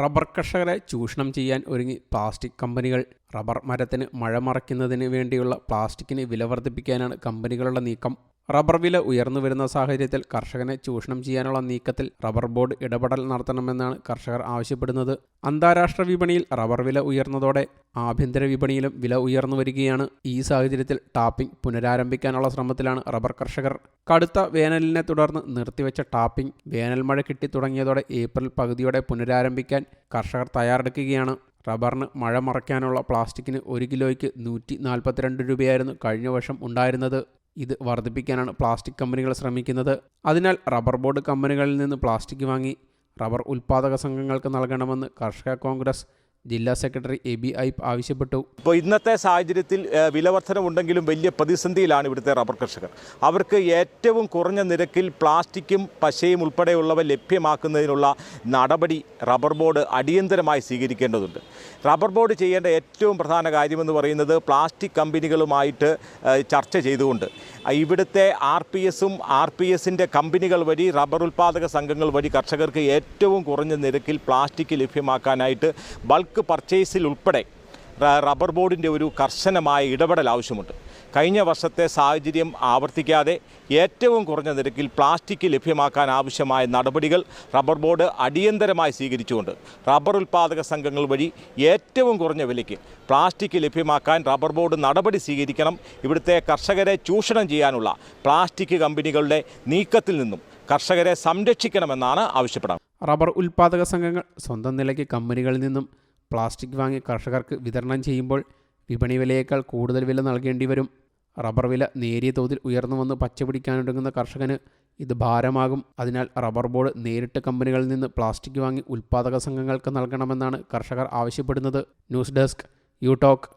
Rubber കർഷകരെ ചൂഷണം ചെയ്യാൻ ഒരുങ്ങി പ്ലാസ്റ്റിക് കമ്പനികൾ. റബ്ബർ മരത്തിന് മഴ മറയ്ക്കുന്നതിന് വേണ്ടിയുള്ള പ്ലാസ്റ്റിക്കിന് വില വർദ്ധിപ്പിക്കാനാണ് കമ്പനികളുടെ നീക്കം. റബ്ബർ വില ഉയർന്നു വരുന്ന സാഹചര്യത്തിൽ കർഷകനെ ചൂഷണം ചെയ്യാനുള്ള നീക്കത്തിൽ റബ്ബർ ബോർഡ് ഇടപെടൽ നടത്തണമെന്നാണ് കർഷകർ ആവശ്യപ്പെടുന്നത്. അന്താരാഷ്ട്ര വിപണിയിൽ റബ്ബർ വില ഉയർന്നതോടെ ആഭ്യന്തര വിപണിയിലും വില ഉയർന്നു വരികയാണ്. ഈ സാഹചര്യത്തിൽ ടാപ്പിംഗ് പുനരാരംഭിക്കാനുള്ള ശ്രമത്തിലാണ് റബ്ബർ കർഷകർ. കടുത്ത വേനലിനെ തുടർന്ന് നിർത്തിവെച്ച ടാപ്പിംഗ് വേനൽ മഴ കിട്ടി തുടങ്ങിയതോടെ ഏപ്രിൽ പകുതിയോടെ പുനരാരംഭിക്കാൻ കർഷകർ തയ്യാറെടുക്കുകയാണ്. റബ്ബറിന് മഴ മറയ്ക്കാനുള്ള പ്ലാസ്റ്റിക്കിന് ഒരു കിലോയ്ക്ക് നൂറ്റി നാൽപ്പത്തിരണ്ട് രൂപയായിരുന്നു കഴിഞ്ഞ വർഷം ഉണ്ടായിരുന്നത്. ഇത് വർദ്ധിപ്പിക്കാനാണ് പ്ലാസ്റ്റിക് കമ്പനികൾ ശ്രമിക്കുന്നത്. അതിനാൽ റബ്ബർ ബോർഡ് കമ്പനികളിൽ നിന്ന് പ്ലാസ്റ്റിക് വാങ്ങി റബ്ബർ ഉൽപ്പാദക സംഘങ്ങൾക്ക് നൽകണമെന്ന് കർഷക കോൺഗ്രസ് ജില്ലാ സെക്രട്ടറി എ ബി ഐപ്പ് ആവശ്യപ്പെട്ടു. ഇപ്പോൾ ഇന്നത്തെ സാഹചര്യത്തിൽ ഏഹ്, വിലവർധനവുണ്ടെങ്കിലും വലിയ പ്രതിസന്ധിയിലാണ് ഇവിടുത്തെ റബ്ബർ കർഷകർ. അവർക്ക് ഏറ്റവും കുറഞ്ഞ നിരക്കിൽ പ്ലാസ്റ്റിക്കും പശയും ഉൾപ്പെടെയുള്ളവ ലഭ്യമാക്കുന്നതിനുള്ള നടപടി റബ്ബർ ബോർഡ് അടിയന്തരമായി സ്വീകരിക്കേണ്ടതുണ്ട്. റബ്ബർ ബോർഡ് ചെയ്യേണ്ട ഏറ്റവും പ്രധാന കാര്യമെന്ന് പറയുന്നത് പ്ലാസ്റ്റിക് കമ്പനികളുമായിട്ട് ചർച്ച ചെയ്തുകൊണ്ട്. ഇവിടുത്തെ ആർ പി എസും ആർ പി എസിന്റെ കമ്പനികൾ വഴി റബ്ബർ ഉൽപ്പാദക സംഘങ്ങൾ വഴി കർഷകർക്ക് ഏറ്റവും കുറഞ്ഞ നിരക്കിൽ പ്ലാസ്റ്റിക് ലഭ്യമാക്കാനായിട്ട് ബൾക്ക് പർച്ചേസിൽ ഉൾപ്പെടെ റബ്ബർ ബോർഡിന്റെ ഒരു കർശനമായ ഇടപെടൽ ആവശ്യമുണ്ട്. കഴിഞ്ഞ വർഷത്തെ സാഹചര്യം ആവർത്തിക്കാതെ ഏറ്റവും കുറഞ്ഞ നിരക്കിൽ പ്ലാസ്റ്റിക് ലഭ്യമാക്കാൻ ആവശ്യമായ നടപടികൾ റബ്ബർ ബോർഡ് അടിയന്തരമായി സ്വീകരിച്ചുകൊണ്ട് റബ്ബർ ഉൽപ്പാദക സംഘങ്ങൾ വഴി ഏറ്റവും കുറഞ്ഞ വിലയ്ക്ക് പ്ലാസ്റ്റിക് ലഭ്യമാക്കാൻ റബ്ബർ ബോർഡ് നടപടി സ്വീകരിക്കണം. ഇവിടുത്തെ കർഷകരെ ചൂഷണം ചെയ്യാനുള്ള പ്ലാസ്റ്റിക് കമ്പനികളുടെ നീക്കത്തിൽ നിന്നും കർഷകരെ സംരക്ഷിക്കണമെന്നാണ് ആവശ്യപ്പെടുന്നത് റബ്ബർ ഉൽപ്പാദക സംഘങ്ങൾ സ്വന്തം നിലയ്ക്ക് കമ്പനികളിൽ നിന്നും പ്ലാസ്റ്റിക് വാങ്ങി കർഷകർക്ക് വിതരണം ചെയ്യുമ്പോൾ വിപണി വിലയേക്കാൾ കൂടുതൽ വില നൽകേണ്ടി വരും. റബ്ബർ വില നേരിയ തോതിൽ ഉയർന്നു വന്ന് പച്ചപിടിക്കാനൊടുങ്ങുന്ന കർഷകന് ഇത് ഭാരമാകും. അതിനാൽ റബ്ബർ ബോർഡ് നേരിട്ട് കമ്പനികളിൽ നിന്ന് പ്ലാസ്റ്റിക് വാങ്ങി ഉൽപ്പാദക സംഘങ്ങൾക്ക് നൽകണമെന്നാണ് കർഷകർ ആവശ്യപ്പെടുന്നത്. News desk you talk.